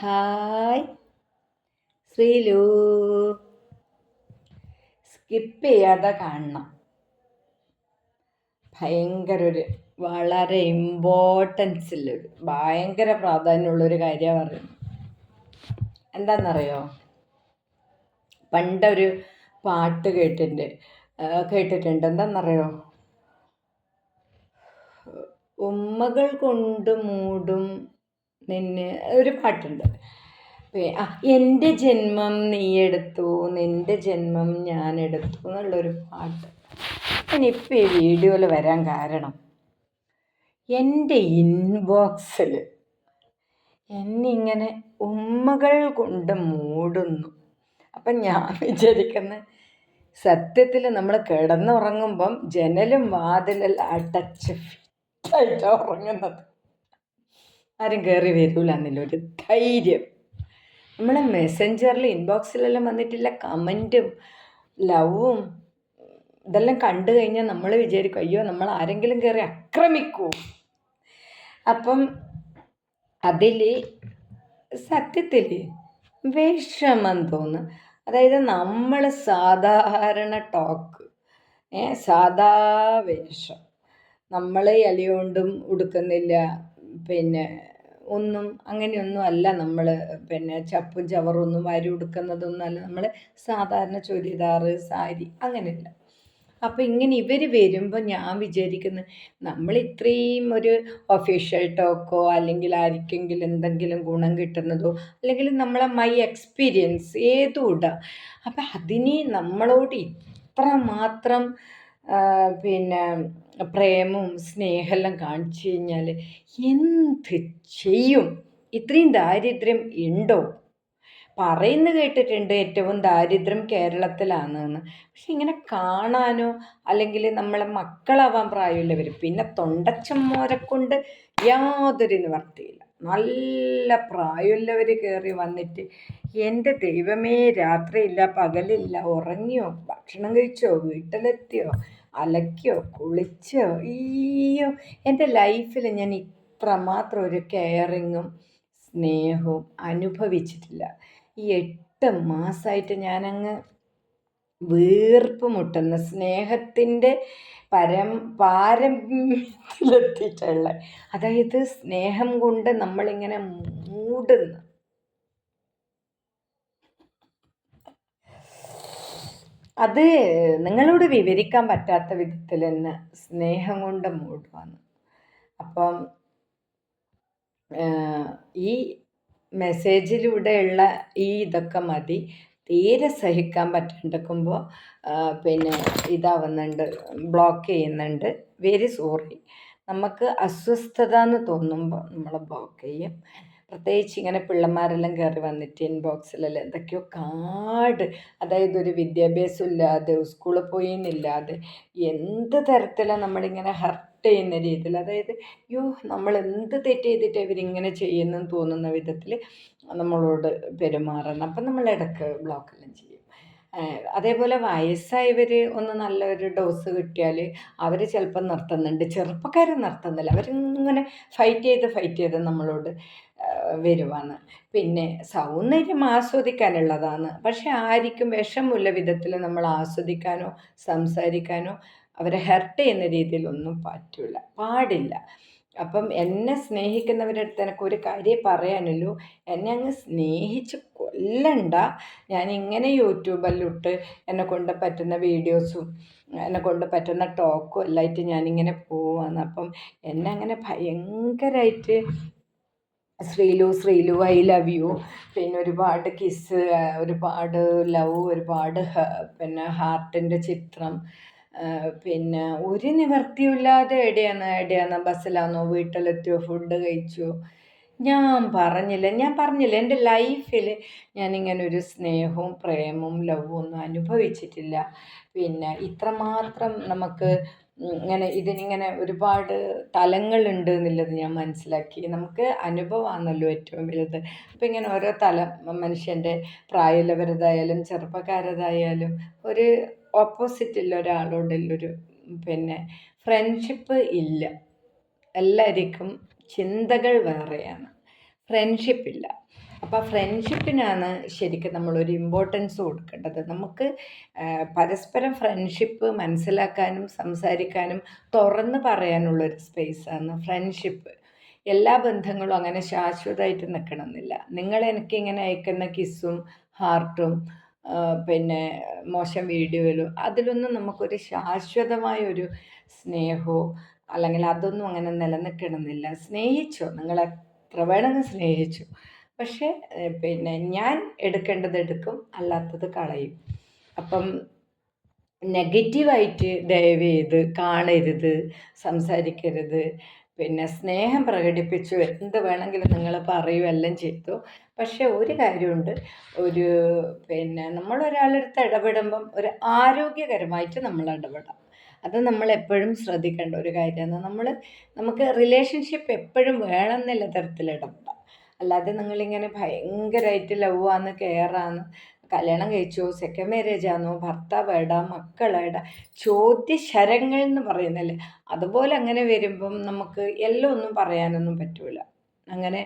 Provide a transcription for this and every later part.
Hi. Sreelu. Skip ചെയ്യാതെ കാണണം. ഭയങ്കര ഒരു വളരെ ഇമ്പോർട്ടൻസ് ഉള്ളൊരു ഭയങ്കര പ്രാധാന്യമുള്ളൊരു കാര്യമാണ് പറയുന്നത്. എന്താണെന്നറിയോ? പണ്ടൊരു പാട്ട് കേട്ടിട്ടുണ്ട് കേട്ടിട്ടുണ്ട്. എന്താണെന്നറിയോ? ഉമ്മകൾ കൊണ്ട് മൂടും നിന്നെ ഒരു പാട്ടുണ്ട്. ആ എന്റെ ജന്മം നീ എടുത്തു നിന്റെ ജന്മം ഞാൻ എടുത്തു എന്നുള്ളൊരു പാട്ട്. ഇനിയിപ്പോൾ ഈ വീഡിയോയിൽ വരാൻ കാരണം എന്റെ ഇൻബോക്സിൽ എന്നിങ്ങനെ ഉമ്മകൾ കൊണ്ട് മൂടുന്നു. അപ്പം ഞാൻ വിചാരിക്കുന്ന സത്യത്തിൽ നമ്മൾ കിടന്നുറങ്ങുമ്പം ജനലും വാതിലെല്ലാം അടച്ച് ഫിറ്റായിട്ടാണ് ഉറങ്ങുന്നത്. ആരും കയറി വരില്ല ഒരു ധൈര്യം. നമ്മളെ മെസ്സഞ്ചറിൽ ഇൻബോക്സിലെല്ലാം വന്നിട്ടില്ല കമന്റും ലവും ഇതെല്ലാം കണ്ടു കഴിഞ്ഞാൽ നമ്മൾ വിചാരിക്കും അയ്യോ നമ്മൾ ആരെങ്കിലും കയറി ആക്രമിക്കൂ അപ്പം അതിൽ സത്യത്തിൽ വിഷമം തോന്നുന്നു അതായത് നമ്മൾ സാധാരണ ടോക്ക് സാധാ വേഷം. നമ്മൾ ഇലയോണ്ടും ഉടുക്കുന്നില്ല പിന്നെ ഒന്നും അങ്ങനെയൊന്നും അല്ല നമ്മൾ പിന്നെ ചപ്പും ചവറൊന്നും വാരി ഉടുക്കുന്നതൊന്നും അല്ല. നമ്മൾ സാധാരണ ചുരിദാറ് സാരി അങ്ങനെയല്ല. അപ്പോൾ ഇങ്ങനെ ഇവർ വരുമ്പോൾ ഞാൻ വിചാരിക്കുന്നു നമ്മൾ ഇത്രയും ഒരു ഒഫീഷ്യൽ ടോക്കോ അല്ലെങ്കിൽ ആർക്കെങ്കിലും എന്തെങ്കിലും ഗുണം കിട്ടുന്നതോ അല്ലെങ്കിൽ നമ്മളെ മൈ എക്സ്പീരിയൻസ് ഏതും ഇടാം. അപ്പം അതിനെ നമ്മളോട് ഇത്ര മാത്രം പിന്നെ പ്രേമവും സ്നേഹമെല്ലാം കാണിച്ചു കഴിഞ്ഞാൽ എന്ത് ചെയ്യും? ഇത്രയും ദാരിദ്ര്യം ഉണ്ടോ? പറയുന്നു കേട്ടിട്ടുണ്ട് ഏറ്റവും ദാരിദ്ര്യം കേരളത്തിലാണെന്ന്. പക്ഷെ ഇങ്ങനെ കാണാനോ അല്ലെങ്കിൽ നമ്മളെ മക്കളാവാൻ പ്രായമുള്ളവർ പിന്നെ തൊണ്ടച്ചമ്മോരെ കൊണ്ട് യാതൊരു നിവർത്തിയില്ല നല്ല പ്രായമുള്ളവർ കയറി വന്നിട്ട് എന്റെ ദൈവമേ രാത്രിയില്ല പകലില്ല ഉറങ്ങിയോ? ഭക്ഷണം കഴിച്ചോ? വീട്ടിലെത്തിയോ? അലക്കിയോ കുളിച്ചോ ഈയോ എന്റെ ലൈഫിൽ ഞാൻ ഇത്ര മാത്രം ഒരു കെയറിങ്ങും സ്നേഹവും അനുഭവിച്ചിട്ടില്ല. ഈ എട്ട് മാസമായിട്ട് ഞാനങ്ങ് വീർപ്പ് മുട്ടുന്ന സ്നേഹത്തിന്റെ പരം പാരമ്യത്തിലെത്തിയിട്ടുള്ള അതായത് സ്നേഹം കൊണ്ട് നമ്മളിങ്ങനെ മൂടുന്നു അത് നിങ്ങളോട് വിവരിക്കാൻ പറ്റാത്ത വിധത്തിൽ തന്നെ സ്നേഹം കൊണ്ട് മൂടുവാണ്. അപ്പം ഈ മെസ്സേജിലൂടെയുള്ള ഈ ഇതൊക്കെ മതി. തീരെ സഹിക്കാൻ പറ്റാണ്ടിരിക്കുമ്പോൾ പിന്നെ ഇതാവുന്നുണ്ട് ബ്ലോക്ക് ചെയ്യുന്നുണ്ട്. വെരി സോറി നമുക്ക് അസ്വസ്ഥത എന്ന് തോന്നുമ്പോൾ നമ്മൾ ബ്ലോക്ക് ചെയ്യും. പ്രത്യേകിച്ച് ഇങ്ങനെ പിള്ളമാരെല്ലാം കയറി വന്നിട്ട് ഇൻബോക്സിലെല്ലാം എന്തൊക്കെയോ കാട്. അതായത് ഒരു വിദ്യാഭ്യാസം ഇല്ലാതെ സ്കൂളിൽ പോയിന്നില്ലാതെ എന്ത് തരത്തിലാണ് നമ്മളിങ്ങനെ ഹർട്ട് ചെയ്യുന്ന രീതിയിൽ. അതായത് യോ നമ്മൾ എന്ത് തെറ്റ് ചെയ്തിട്ട് ഇവരിങ്ങനെ ചെയ്യുന്നെന്ന് തോന്നുന്ന വിധത്തിൽ നമ്മളോട് പെരുമാറണം. അപ്പം നമ്മൾ ഇടയ്ക്ക് ബ്ലോക്കെല്ലാം ചെയ്യും. അതേപോലെ വയസ്സായവർ ഒന്ന് നല്ലൊരു ഡോസ് കിട്ടിയാൽ അവർ ചിലപ്പോൾ നിർത്തുന്നുണ്ട്. ചെറുപ്പക്കാർ നിർത്തുന്നില്ല. അവരിങ്ങനെ ഫൈറ്റ് ചെയ്ത് ഫൈറ്റ് ചെയ്ത് നമ്മളോട് വരുവാണ്. പിന്നെ സൗന്ദര്യം ആസ്വദിക്കാനുള്ളതാണ്. പക്ഷെ ആയിരിക്കും വിഷമുള്ള വിധത്തിൽ നമ്മൾ ആസ്വദിക്കാനോ സംസാരിക്കാനോ അവരെ ഹെർട്ട് ചെയ്യുന്ന രീതിയിലൊന്നും പറ്റില്ല പാടില്ല. അപ്പം എന്നെ സ്നേഹിക്കുന്നവരുടെ അടുത്ത് എനിക്ക് ഒരു കാര്യം പറയാനുള്ളൂ. എന്നെ അങ്ങ് സ്നേഹിച്ച് കൊല്ലണ്ട. ഞാൻ ഇങ്ങനെ യൂട്യൂബിലിട്ട് എന്നെ കൊണ്ട് പറ്റുന്ന വീഡിയോസും എന്നെ കൊണ്ട് പറ്റുന്ന ടോക്കും എല്ലായിട്ട് ഞാനിങ്ങനെ പോവാണ്. അപ്പം എന്നെ അങ്ങനെ ഭയങ്കരമായിട്ട് Sreelu Sreelu I love you പിന്നെ ഒരുപാട് കിസ് ഒരുപാട് ലവ് ഒരുപാട് പിന്നെ ഹാർട്ടിന്റെ ചിത്രം. പിന്നെ ഒരു നിവർത്തിയില്ലാതെ എവിടെയാണ് എവിടെയാണ് ബസ്സിലാണോ വീട്ടിലെത്തിയോ ഫുഡ് കഴിച്ചു. ഞാൻ പറഞ്ഞില്ല ഞാൻ പറഞ്ഞില്ല. എന്റെ ലൈഫിൽ ഞാനിങ്ങനെ ഒരു സ്നേഹവും പ്രേമവും ലവും ഒന്നും അനുഭവിച്ചിട്ടില്ല. പിന്നെ ഇത്രമാത്രം നമുക്ക് ഇങ്ങനെ ഇതിനിങ്ങനെ ഒരുപാട് തലങ്ങളുണ്ട് എന്നുള്ളത് ഞാൻ മനസ്സിലാക്കി. നമുക്ക് അനുഭവമാണല്ലോ ഏറ്റവും വലുത്. അപ്പം ഇങ്ങനെ ഓരോ തലം മനുഷ്യന്റെ പ്രായമുള്ളവരതായാലും ചെറുപ്പക്കാരതായാലും ഒരു ഓപ്പോസിറ്റുള്ള ഒരാളോടുള്ളൊരു പിന്നെ ഫ്രണ്ട്ഷിപ്പ് ഇല്ല. എല്ലാവർക്കും ചിന്തകൾ വേറെയാണ്. ഫ്രണ്ട്ഷിപ്പ് ഇല്ല. അപ്പോൾ ഫ്രണ്ട്ഷിപ്പിനാണ് ശരിക്കും നമ്മളൊരു ഇമ്പോർട്ടൻസ് കൊടുക്കേണ്ടത്. നമുക്ക് പരസ്പരം ഫ്രണ്ട്ഷിപ്പ് മനസ്സിലാക്കാനും സംസാരിക്കാനും തുറന്ന് പറയാനുള്ളൊരു സ്പേസാണ് ഫ്രണ്ട്ഷിപ്പ് എല്ലാ ബന്ധങ്ങളും അങ്ങനെ ശാശ്വതമായിട്ട് നിൽക്കണമെന്നില്ല നിങ്ങൾ എനിക്ക് ഇങ്ങനെ അയക്കുന്ന കിസ്സും ഹാർട്ടും പിന്നെ മോശം വീഡിയോയിലും അതിലൊന്നും നമുക്കൊരു ശാശ്വതമായ ഒരു സ്നേഹമോ അല്ലെങ്കിൽ അതൊന്നും അങ്ങനെ നിലനിൽക്കണമെന്നില്ല. സ്നേഹിച്ചോ നിങ്ങൾ എത്ര സ്നേഹിച്ചു. പക്ഷേ പിന്നെ ഞാൻ എടുക്കേണ്ടത് എടുക്കും അല്ലാത്തത് കളയും. അപ്പം നെഗറ്റീവായിട്ട് ദയവ് ചെയ്ത് കാണരുത് സംസാരിക്കരുത്. പിന്നെ സ്നേഹം പ്രകടിപ്പിച്ചു എന്ത് വേണമെങ്കിലും നിങ്ങൾ പറയൂ എല്ലാം ചെയ്തു. പക്ഷേ ഒരു കാര്യമുണ്ട്. ഒരു പിന്നെ നമ്മൾ ഒരാളെടുത്ത് ഇടപെടുമ്പം ഒരു ആരോഗ്യകരമായിട്ട് നമ്മൾ ഇടപെടാം. അത് നമ്മൾ എപ്പോഴും ശ്രദ്ധിക്കേണ്ട ഒരു കാര്യമാണ്. നമ്മൾ നമുക്ക് റിലേഷൻഷിപ്പ് എപ്പോഴും വേണമെന്നില്ല തരത്തിൽ ഇടപെടാം അല്ലാതെ നിങ്ങളിങ്ങനെ ഭയങ്കരമായിട്ട് ലവ് ആണ് കെയറാണ് കല്യാണം കഴിച്ചോ സെക്കൻഡ് മാരേജ് ആണോ ഭർത്താവ് ഏടാ മക്കളേടാ ചോദ്യ ശരങ്ങൾ എന്ന് പറയുന്നില്ലേ? അതുപോലെ അങ്ങനെ വരുമ്പം നമുക്ക് എല്ലാം ഒന്നും പറയാനൊന്നും പറ്റൂല. അങ്ങനെ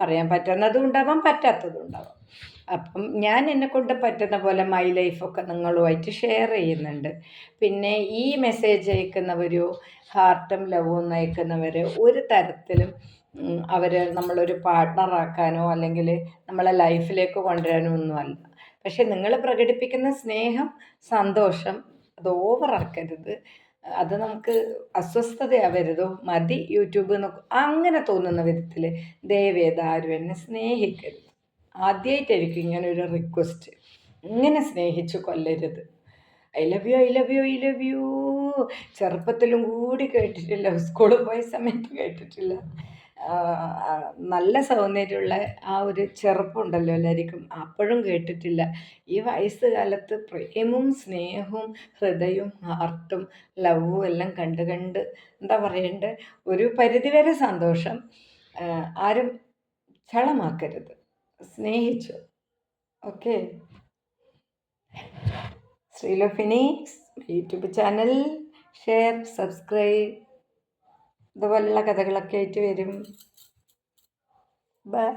പറയാൻ പറ്റുന്നതും ഉണ്ടാവാം പറ്റാത്തതും ഉണ്ടാവാം അപ്പം ഞാൻ എന്നെ കൊണ്ട് പറ്റുന്ന പോലെ മൈ ലൈഫൊക്കെ നിങ്ങളുമായിട്ട് ഷെയർ ചെയ്യുന്നുണ്ട്. പിന്നെ ഈ മെസ്സേജ് അയക്കുന്നവരോ ഹാർട്ടും ലവും അയക്കുന്നവർ ഒരു തരത്തിലും അവർ നമ്മളൊരു പാർട്ട്ണറാക്കാനോ അല്ലെങ്കിൽ നമ്മളെ ലൈഫിലേക്ക് കൊണ്ടുവരാനോ ഒന്നുമല്ല. പക്ഷെ നിങ്ങൾ പ്രകടിപ്പിക്കുന്ന സ്നേഹം സന്തോഷം അത് ഓവറാക്കരുത് അത് നമുക്ക് അസ്വസ്ഥതയാവരുതോ. മതി യൂട്യൂബ് അങ്ങനെ തോന്നുന്ന വിധത്തിൽ ദയവേദ ആരും എന്നെ സ്നേഹിക്കരുത്. ആദ്യമായിട്ടായിരിക്കും ഇങ്ങനെ ഒരു റിക്വസ്റ്റ് ഇങ്ങനെ സ്നേഹിച്ചു കൊല്ലരുത്. I love you I love you I love you ചെറുപ്പത്തിലും കൂടി കേട്ടിട്ടില്ല. സ്കൂളിൽ പോയ സമയത്ത് കേട്ടിട്ടില്ല. നല്ല സൗന്ദര്യമുള്ള ആ ഒരു ചെറുപ്പമുണ്ടല്ലോ എല്ലാവർക്കും അപ്പോഴും കേട്ടിട്ടില്ല. ഈ വയസ്സ് കാലത്ത് പ്രേമവും സ്നേഹവും ഹൃദയവും ഹാർട്ടും ലവും എല്ലാം കണ്ട് കണ്ട് എന്താ പറയണ്ടേ? ഒരു പരിധിവരെ സന്തോഷം ആരും ചളമാക്കരുത്. സ്നേഹിച്ചു. ഓക്കെ? ശ്രീലോഫിനി യൂട്യൂബ് ചാനൽ ഷെയർ സബ്സ്ക്രൈബ്. ഇതുപോലുള്ള കഥകളൊക്കെ ആയിട്ട് വരും. ബൈ